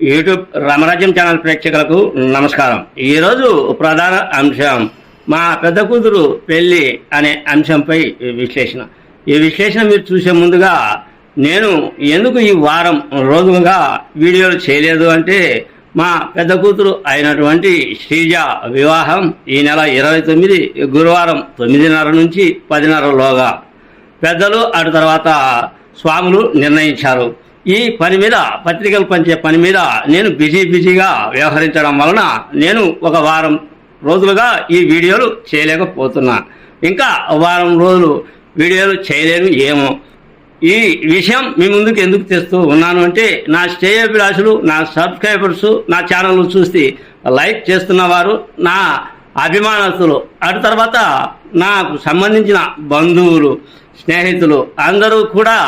YouTube రామరాజ్యం channel ప్రేక్షకులకు నమస్కారం. ఈరోజు ప్రధాన అంశం మా పెద్ద కూతురు పెళ్ళి అనే అంశంపై విశ్లేషణ. ఈ విశ్లేషణ మీరు చూసే ముందుగా నేను ఎందుకు ఈ వారం రోజులుగా వీడియోలు చేయలేదు అంటే మా పెద్ద కూతురు అయినటువంటి శ్రీజ వివాహం ఈ నెల ఇరవై తొమ్మిది గురువారం తొమ్మిదిన్నర నుంచి పదిన్నరలోగా పెద్దలు అటు తర్వాత స్వాములు నిర్ణయించారు. ఈ పని మీద పత్రికలు పంచే పని మీద నేను బిజీ బిజీగా వ్యవహరించడం వలన నేను ఒక వారం రోజులుగా ఈ వీడియోలు చేయలేకపోతున్నా. ఇంకా వారం రోజులు వీడియోలు చేయలేను ఏమో. ఈ విషయం మీ ముందుకు ఎందుకు తెస్తూ ఉన్నాను అంటే నా శ్రేయోభిలాషులు నా సబ్స్క్రైబర్స్ నా ఛానల్ను చూసి లైక్ చేస్తున్నవారు నా అభిమానస్తులు అటు తర్వాత నాకు సంబంధించిన బంధువులు స్నేహితులు అందరూ కూడా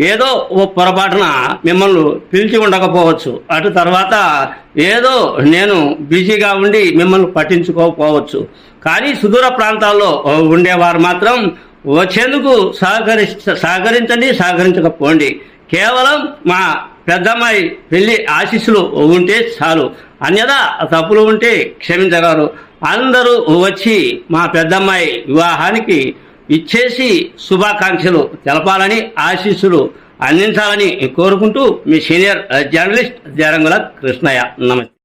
ఏదో ఓ పొరపాటున మిమ్మల్ని పిలిచి ఉండకపోవచ్చు. అటు తర్వాత ఏదో నేను బిజీగా ఉండి మిమ్మల్ని పట్టించుకోకపోవచ్చు. కానీ సుదూర ప్రాంతాల్లో ఉండేవారు మాత్రం వచ్చేందుకు సహకరి సహకరించండి సహకరించకపోండి. కేవలం మా పెద్దమ్మాయి పెళ్ళి ఆశీస్సులు ఉంటే చాలు. అన్యదా తప్పులు ఉంటే క్షమించగలరు. అందరూ వచ్చి మా పెద్దమ్మాయి వివాహానికి ఇచ్చేసి శుభాకాంక్షలు తెలపాలని ఆశీస్సులు అందించాలని కోరుకుంటూ మీ సీనియర్ జర్నలిస్ట్ జరంగుల కృష్ణయ్య. నమస్తే.